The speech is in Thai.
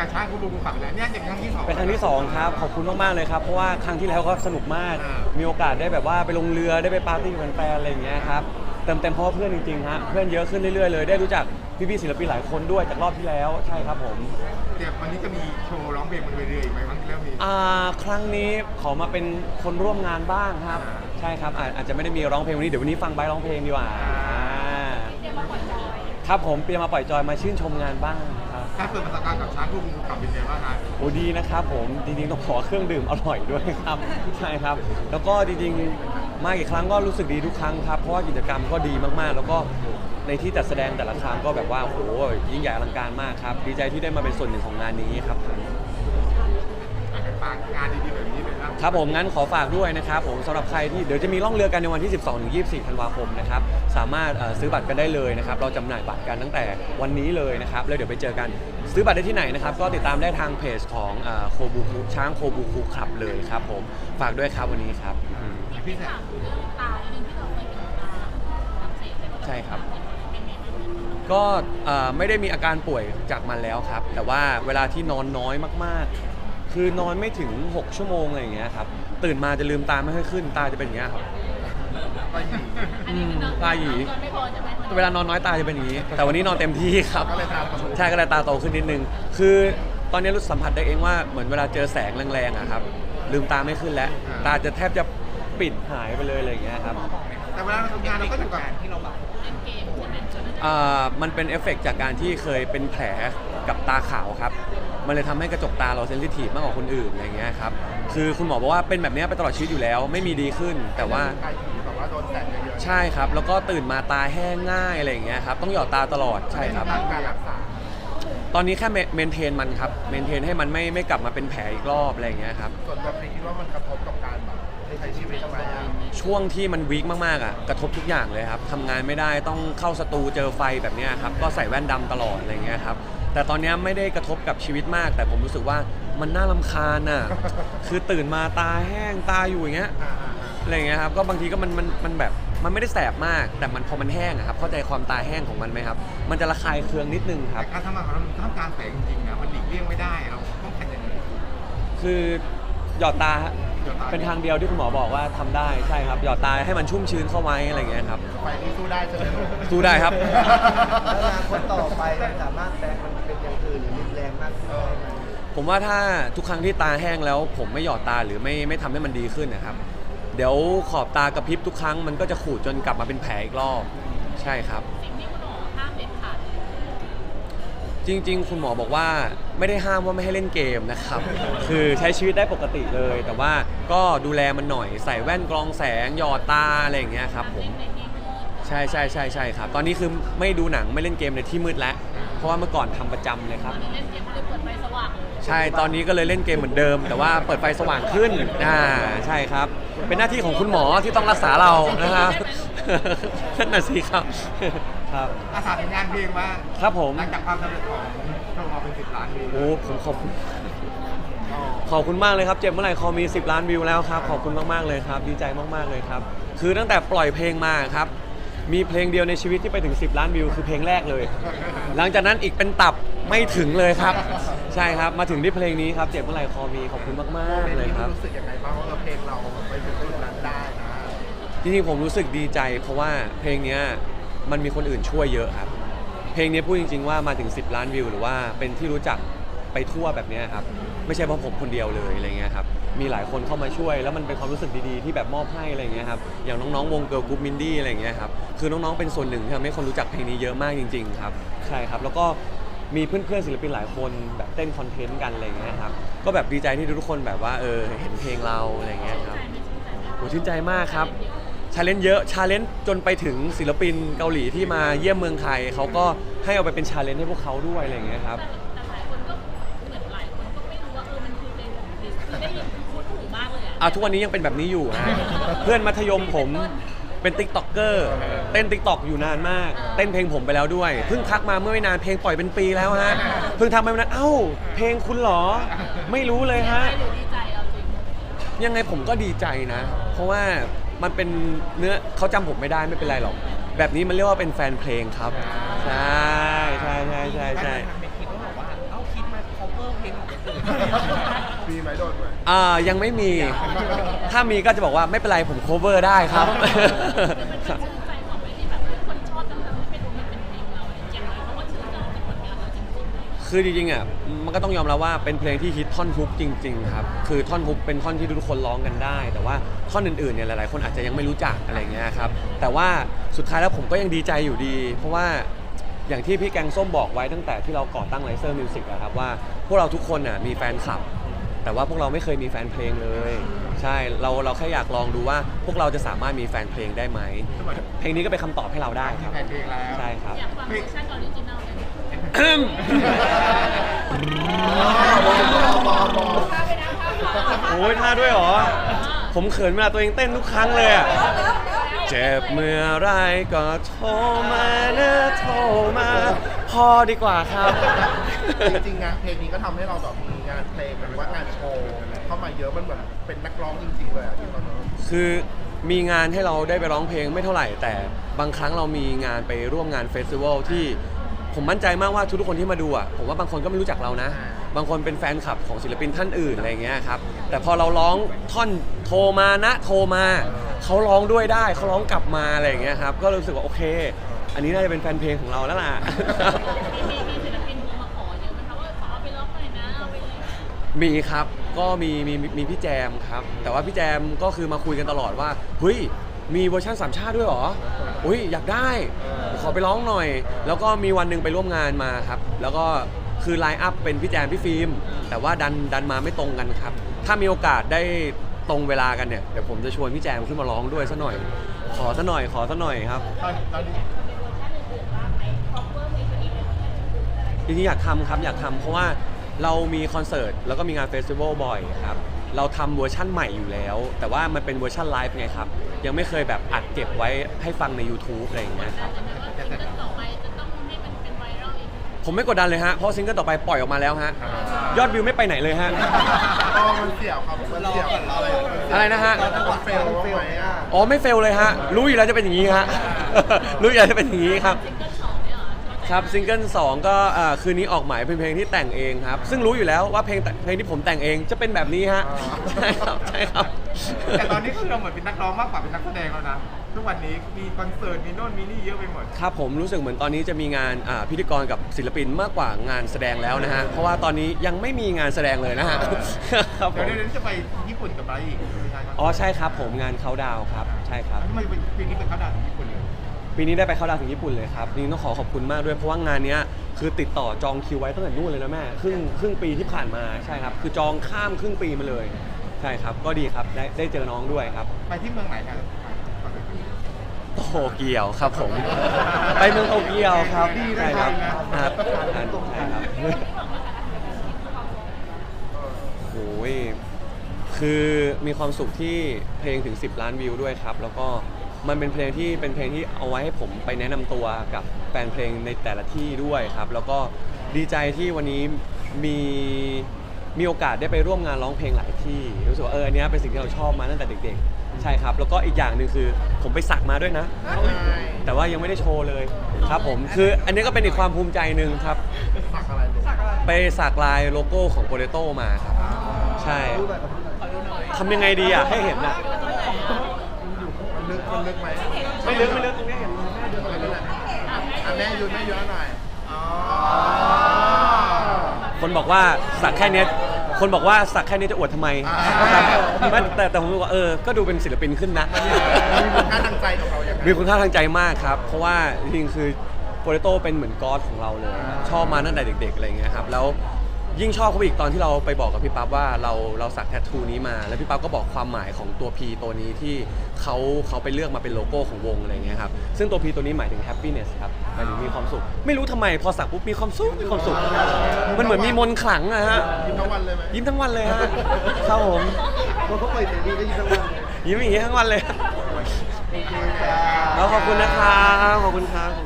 กับช้างคุณลุงคุณขับไปแล้วเนี่ยอย่างครั้งที่สอง เป็นครั้งที่สองครับขอบคุณมากๆเลยครับเพราะว่าครั้งที่แล้วก็สนุกมาก อ่ามี มีโอกาสได้แบบว่าไปลงเรือได้ไปปาร์ตี้กับแฟนๆอะไรอย่างเงี้ยครับเติมเต็มเพราะว่าเพื่อนจริงๆฮะเพื่อนเยอะขึ้นเรื่อยๆเลยได้รู้จักพี่ๆศิลปินหลายคนด้วยจากรอบที่แล้วใช่ครับผมเดี๋ยววันนี้จะมีโชว์ร้องเพลงบนเวทีอีกไหมครั้งที่แล้วมี อ่าครั้งนี้ขอมาเป็นคนร่วมงานบ้างครับ อ่า ใช่ครับอาจอาจจะไม่ได้มีร้องเพลงวันนี้เดี๋ยววันนี้ฟังไบร์ทร้องเพลงดีกว่าอ่าอ่าครับผมเปียมาปล่อยจอยมาชื่นชมงานบ้างครับ ถ้าเปิดประสบการณ์กับช้างคุณลุงคุณขับเป็นไงบ้างครับโอ้ดีนะครับผมจริงๆต้องขอเครื่องดื่มอร่อยด้วยครับใช่ครับ แล้วก็จริงๆมากี่ครั้งก็รู้สึกดีทุกครั้งครับเพราะว่ากิจกรรมก็ดีมากๆ แล้วก็ในที่จัดแสดงแต่ละครั้งก็แบบว่าโอ้โหยิ่งใหญ่อลังการมากครับดีใจที่ได้มาเป็นส่วนหนึ่งของงานนี้ครับผมฝากงานดีๆแบบนี้เลย ครับครับผมงั้นขอฝากด้วยนะครับผมสำหรับใครที่เดี๋ยวจะมีล่องเรือกันในวันที่ 12ถึง24 ธันวาคมนะครับสามารถเอ่อซื้อบัตรกันได้เลยนะครับเราจำหน่ายบัตรกันตั้งแต่วันนี้เลยนะครับแล้วเดี๋ยวไปเจอกันซื้อบัตรได้ที่ไหนนะครับก็ติดตามได้ทางเพจของโคบูคูช้างโคบูคูขับเลยครับผมฝากด้วยครับวันนี้ครับอืม พี่แซมตาหนึ่งที่เราเคยเห็นตาอักเสบไปหมดใช่ครับก็เอ่อไม่ได้มีอาการป่วยจากมันแล้วครับ แต่ว่าเวลาที่นอนน้อยมากๆ คือนอนไม่ถึง 6 ชั่วโมงอะไรอย่างเงี้ยครับตื่นมาจะลืมตาไม่ค่อยขึ้นตาจะเป็นอย่างเงี้ยครับไปหนีอันนี้คือตาหยีนอนไม่พอจะไหมเวลานอนน้อยตาจะเป็นอย่างนี้ แต่วันนี้นอนเต็มที่ครับ ก็เลยตามมาใช่ก็เลยตาโตขึ้นนิดนึง คือตอนนี้รู้สึกสัมผัสได้เองว่าเหมือนเวลาเจอแสงแรงๆอะครับ ลืมตาไม่ขึ้นแล้วตาจะแทบจะปิดหายไปเลยอะไรอย่างเงี้ยครับแต่เวลาเราทำงานเราก็อยู่กับที่เราแบบเล่นเกมใช่ไหมใช่ไหมอ่ามันเป็นเอฟเฟกต์จากการที่เคยเป็นแผลกับตาขาวครับ มันเลยทำให้กระจกตาเราเซนซิทีฟมากกว่าคนอื่นอะไรเงี้ยครับคือคุณหมอบอกว่าเป็นแบบเนี้ยไปตลอดชีวิตอยู่แล้ว ไม่มีดีขึ้น แต่ว่าใครที่แบบว่าโดนแสงเยอะๆใช่ครับ แล้วก็ตื่นมาตาแห้งง่ายอะไรอย่างเงี้ยครับ ต้องหยอดตาตลอดใช่ครับ ตามการรักษาตอนนี้แค่เมนเทนมันครับ เมนเทนให้มันไม่ไม่กลับมาเป็นแผลอีกรอบอะไรอย่างเงี้ยครับ ส่วนตัวพี่คิดว่ามันกระทบกับการแบบใช้ชีวิตทำไมอะช่วงที่มันวีคมากๆอะ กระทบทุกอย่างเลยครับทำงานไม่ได้ต้องเข้าสตูเจอไฟแบบเนี้ยครับ ก็ใส่แว่นดำตลอดอะไรเงี้ยครับ แต่ตอนเนี้ยไม่ได้กระทบกับชีวิตมาก แต่ผมรู้สึกว่ามันน่ารำคาญอะ คือตื่นมาตาแห้งตาอยู่อย่างเงี้ย อ่าอ่าอ่าอะไรเงี้ยครับก็บางทีก็มันมันมันแบบมันไม่ได้แสบมาก แต่มันพอมันแห้งอะครับเข้าใจความตาแห้งของมันไหมครับ มันจะระคายเคืองนิดนึงครับ แต่การทำงานของเรามันต้องการแสงจริงๆนะมันหลีกเลี่ยงไม่ได้เราต้องแข่งยังไงคือหยอดตาฮะหยอดตาเป็นทางเดียวที่คุณหมอบอกว่าทำได้ใช่ครับหยอดตาให้มันชุ่มชื้นเข้าไว้อะไรเงี้ยครับ ไฟนี่สู้ได้ใช่ไหมสู้ได้ครับ แล้วอนาคตต่อไปมันสามารถแปลงมันเป็น อย่างอื่นหรือรุนแรงมากขึ้นได้ไหมผมว่าถ้าทุกครั้งที่ตาแห้งแล้ว ผมไม่หยอดตาหรือไม่ไม่ทำให้มันดีขึ้นนะครับ เดี๋ยวขอบตากระพริบทุกครั้งมันก็จะขูดจนกลับมาเป็นแผลอีกรอบใช่ครับ สิ่งที่คุณหมอห้ามเด็ดขาดเลยจริง ๆ คุณหมอบอกว่าไม่ได้ห้ามว่าไม่ให้เล่นเกมนะครับ คือใช้ชีวิตได้ปกติเลย แต่ว่าก็ดูแลมันหน่อยใส่แว่นกรองแสงหยอดตาอะไรอย่างเงี้ยครับผมในที่มืด ใช่ใช่ใช่ใช่ครับ ตอนนี้คือไม่ดูหนังไม่เล่นเกมในที่มืดแล้ว เพราะว่าเมื่อก่อนทำประจำเลยคตรัอบนนี้เล่นเกมเลยเปิดไฟสว่างเลยใช่ ตอนนี้ก็เลยเล่นเกมเหมือนเดิม แต่ว่าเปิดไฟสว่างขึ้น อ่า ใช่ครับ เป็นหน้าที่ของคุณหมอที่ต้องรักษาเรานะครับ นั่นน่ะสิครับ ครับ อาสาเป็นงานเพลงว่างครับผม หลังจากความสำเร็จของโชว์เราเป็นสิบล้านวิวโอ้ ผมขอบคุณขอบคุณมากเลยครับ เจ็บเมื่อไหร่คอมี 10 ล้านวิวแล้วครับ ขอบคุณมาก ๆ เลยครับ ดีใจมาก ๆ เลยครับ คือตั้งแต่ปล่อยเพลงมาครับ มีเพลงเดียวในชีวิตที่ไปถึง 10 ล้านวิวคือเพลงแรกเลย หลังจากนั้นอีกเป็นตับไม่ถึงเลยครับ ใช่ครับมาถึงที่เพลงนี้ครับเจ็บเมื่อไหร่คอมีขอบคุณมากๆเลยครับ รู้สึกยังไงบ้างว่าเพลงเราไปถึงจุดนั้นได้นะจริงๆผมรู้สึกดีใจ เพราะว่าเพลงเนี้ยมันมีคนอื่นช่วยเยอะครับ เพลงนี้พูดจริง ๆ ว่ามาถึง 10 ล้านวิว หรือว่าเป็นที่รู้จักไปทั่วแบบเนี้ยครับ ไม่ใช่เพราะผมคนเดียวเลยอะไรเงี้ยครับมีหลายคนเข้ามาช่วย แล้วมันเป็นความรู้สึกดีๆที่แบบมอบให้อะไรเงี้ยครับอย่างน้องๆวงเกิร์ลกรุ๊ปมินดี้อะไรเงี้ยครับคือน้องๆเป็นส่วนหนึ่งที่ทำให้คนรู้จักเพลงนี้เยอะมากจริง ๆ ครับใช่ครับแล้วก็มีเพื่อนๆศิลปินหลายคนแบบเต้นคอนเทนต์กันอะไรเงี้ยครับก็แบบดีใจที่ทุกคนแบบว่าเออเห็นเพลงเราอะไรเงี้ยครับโหชื่นใจมากครับชาเลนจ์เยอะชาเลนจ์จนไปถึงศิลปินเกาหลีที่มาเยี่ยมเมืองไทยเขาก็ให้เอาไปเป็นชาเลนจ์ให้พวกเขาด้วยอะไรเงี้ยครับ ได้ยินคุ้นหูมากเลยอะอะทุกวันนี้ยังเป็นแบบนี้อยู่ฮะ เพื่อนมัธยมผมเป็นติ๊กต็อกเกอร์เต้นติ๊กต็อกอยู่นานมาก เต้นเพลงผมไปแล้วด้วย เพิ่งทักมาเมื่อไม่นานเพลงปล่อยเป็นปีแล้วฮะ เพิ่งทักมาไม่นานเอ้า เพลงคุณเหรอ ไม่รู้เลยฮะไม่รู้ดีใจเอาจริงยังไงผมก็ดีใจนะ เพราะว่ามันเป็นเนื้อเขาจำผมไม่ได้ไม่เป็นไรหรอก แบบนี้มันเรียกว่าเป็นแฟนเพลงครับ ใช่ใช่ใช่ใช่ใช่ไม่คิดว่าบอกว่า เอ้าคิดมาคอ cover เพลงของคนอื่น มีไหมโดนไหมอ่ายังไม่มี ถ้ามีก็จะบอกว่าไม่เป็นไรผม cover ได้ครับมันเป็นชื่นใจของไม่ที่แบบคนชอบจังๆไม่รู้มันเป็นเพลงเราอย่างไรเขาก็ชื่นชอบในผลงานเราจริงๆคือจริงๆอะมันก็ต้องยอมรับว่าเป็นเพลงที่ฮิตท่อนฮุกจริง ๆ ครับ คือท่อนฮุกเป็นท่อนที่ทุกคนร้องกันได้ แต่ว่าท่อนอื่นๆเนี่ยหลายๆ คนอาจจะยังไม่รู้จักอะไรเงี้ยครับแต่ว่าสุดท้ายแล้วผมก็ยังดีใจอยู่ดี เพราะว่าอย่างที่พี่แกงส้มบอกไว้ตั้งแต่ที่เราก่อตั้งไลเซอร์มิวสิกอะครับว่าพวกเราทุกคนน่ะมีแฟนคลับ แต่ว่าพวกเราไม่เคยมีแฟนเพลงเลย ใช่เราเราแค่อยากลองดูว่าพวกเราจะสามารถมีแฟนเพลงได้ไหม เพลงนี้ก็เป็นคำตอบให้เราได้ครับ แฟนเพลงแล้วใช่ครับ อยากฟังเวอร์ชันออริจินัลเลยถ้าไปนะถ้าฟังโอ้ยท่าด้วยเหรอ ผมเขินเวลาตัวเองเต้นทุกครั้งเลยอะเจ็บเมื่อไรก็โทรมานะโทรมา พอดีกว่าครับ จริงๆงานเพลงนี้ก็ทำให้เราแบบมี งานเพลงหรือว่างานโชว์เข้ามาเยอะมันเหมือนเป็นนักร้องจริงๆเลยอะที่ตอนนั้นคือมีงานให้เราได้ไปร้องเพลงไม่เท่าไหร่ แต่บางครั้งเรามีงานไปร่วมงานเฟสติวัลที่ผมมั่นใจมากว่าทุกๆคนที่มาดูอะผมว่าบางคนก็ไม่รู้จักเรานะ บางคนเป็นแฟนคลับของศิลปินท่านอื่นอะไรเงี้ยครับแต่พอเราร้องท่อนโทรมานะโทรมาเขาร้องด้วยได้เขาร้องกลับมาอะไรอย่างเงี้ยครับก็รู้สึกว่าโอเค อันนี้น่าจะเป็นแฟนเพลงของเราแล้วล่ะ มี มีครับ ก็มีมีมีมีพี่แจมครับ แต่ว่าพี่แจมก็คือมาคุยกันตลอดว่าเฮ้ยมีเวอร์ชันสามชาติด้วยเหรอ อุ้ยอยากได้ขอไปร้องหน่อย แล้วก็มีวันหนึ่งไปร่วมงานมาครับ แล้วก็คือไลน์อัพเป็นพี่แจมพี่ฟิล์ม แต่ว่าดันดันมาไม่ตรงกันครับ ถ้ามีโอกาสได้ตรงเวลากันเนี่ยเดี๋ยวผมจะชวนพี่แจมขึ้นมาร้องด้วยซะหน่อย ขอซะหน่อยขอซะหน่อยครับ ตอนตอนนี้จริงๆอยากทำครับอยากทำเพราะว่า เรามีคอนเสิร์ตแล้วก็มีงานเฟสติวัลบ่อยครับเราทำเวอร์ชั่นใหม่อยู่แล้ว แต่ว่ามันเป็นเวอร์ชั่นไลฟ์ไงครับ ยังไม่เคยแบบอัดเก็บไว้ให้ฟังใน YouTube อะไรอย่างเงี้ยครับซิงเกิลต่อไปจะต้องให้มันเป็นไวรัลอีกผมไม่กดดันเลยฮะ เพราะซิงเกิลต่อไปปล่อยออกมาแล้วฮะ ยอดวิวไม่ไปไหนเลยฮะอ๋อมันเสี่ยวครับมันเสี่ยวอะไรมันเสี่ยวอะไรนะฮะเราจะวัดเฟลบ้างไหมอะอ๋อไม่เฟลเลยฮะ รู้อยู่แล้วจะเป็นอย่างนี้ฮะ รู้อยู่แล้วจะเป็นอย่างนี้ครับ ครับซิงเกิลสองก็อ่าคืนนี้ออกหมายเป็นเพลงที่แต่งเองครับ ซึ่งรู้อยู่แล้วว่าเพลงแต่เพลงที่ผมแต่งเองจะเป็นแบบนี้ฮะใช่ครับใช่ครับ แต่ตอนนี้คือเราเหมือนเป็นนักร้องมากกว่าเป็นนักแสดงแล้วนะ ทุกวันนี้มีคอนเสิร์ตมีโน่นมีนี่เยอะไปหมด ครับผมรู้สึกเหมือนตอนนี้จะมีงานอ่าพิธีกรกับศิลปินมากกว่างานแสดงแล้วนะฮะเพราะว่าตอนนี้ยังไม่มีงานแสดงเลยนะฮะครับผเดี๋ยวมเดี๋ยวจะไปญี่ปุ่นกับอะไรอีกไม่ใช่ครับอ๋อใช่ครับผมงานเขาดาวครับใช่ครับ ทำไมปีนี้เป็นเขาดาวน์ถึงญี่ปุ่นเลย ปีนี้ได้ไปเข้าดาวถึงญี่ปุ่นเลยครับนี่ต้องขอขอบคุณมากด้วยเพราะว่างานเนี้ยคือติดต่อจองคิวไว้ตั้งแต่นู่นเลยนะแม่ครึ่งครึ่งปีที่ผ่านมาใช่ครับ คือจองข้ามครึ่งปีมาเลย ใช่ครับ ก็ดีครับได้ได้เจอน้องด้วยครับไปที่เมืองไหนครับโตเกียวครับผม ไปเมืองโตเกียวครับดีนะใช่ครับครับครับใช่ครับโอ้ยคือมีความสุขที่เพลงถึง 10 ล้านวิวด้วยครับ แล้วก็ มันเป็นเพลงที่เป็นเพลงที่เอาไว้ให้ผมไปแนะนำตัวกับแฟนเพลงในแต่ละที่ด้วยครับ แล้วก็ดีใจที่วันนี้มีมีโอกาสได้ไปร่วมงานร้องเพลงหลายที่รู้สึกว่าเอออันเนี้ยเป็นสิ่งที่เราชอบมาตั้งแต่เด็กๆ ใช่ครับ แล้วก็อีกอย่างหนึ่งคือผมไปสักมาด้วยนะ แต่ว่ายังไม่ได้โชว์เลยครับผมคืออันนี้ก็เป็นอีกความภูมิใจหนึ่งครับ สักอะไรลูกไปสักลายโลโก้ของโปเตโต้มาครับ ใช่ทำยังไงดีอะให้เห็นอะ มันลึกไหมไม่ลึกไม่ลึกตรงนี้เห็นอะไรนั่นแหละอะแม่ยืนแม่ย้อนหน่อยอ๋อคนบอกว่าสักแค่เนี้ยคนบอกว่าสักแค่นี้จะอวดทำไมครับไม่แต่แต่ผมรู้ว่าเออ ก็ดูเป็นศิลปินขึ้นนะ มีคุณค่าทางใจกับเราอย่างไรมีคุณค่าทางใจมากครับ เพราะว่าจริงๆคือโปเตโต้เป็นเหมือนก๊อดของเราเลยครับชอบมาตั้งแต่เด็กๆอะไรอย่างเงี้ยครับ แล้ว ยิ่งชอบเขาไปอีกตอนที่เราไปบอกกับพี่ปั๊บว่าเราเราสักแทททูนี้มา แล้วพี่ปั๊บก็บอกความหมายของตัว P ตัวนี้ที่เขาเขาไปเลือกมาเป็นโลโก้ของวงอะไรอย่างเงี้ยครับซึ่งตัว P ตัวนี้หมายถึง happiness ครับหมายถึงมีความสุข ไม่รู้ทำไมพอสักปุ๊บมีความสุขมีความสุข มันเหมือนมีมนต์ขลังอะฮะยิ้มทั้งวันเลยไหมยิ้มทั้งวันเลยฮะครับผมเพราะเขาเปิดเสียงดีก็ยินทั้งวันเลยยิ้มอย่างนี้ทั้งวันเลยโอเคจ้าแล้วขอบคุณนะครับขอบคุณครับขอบคุณ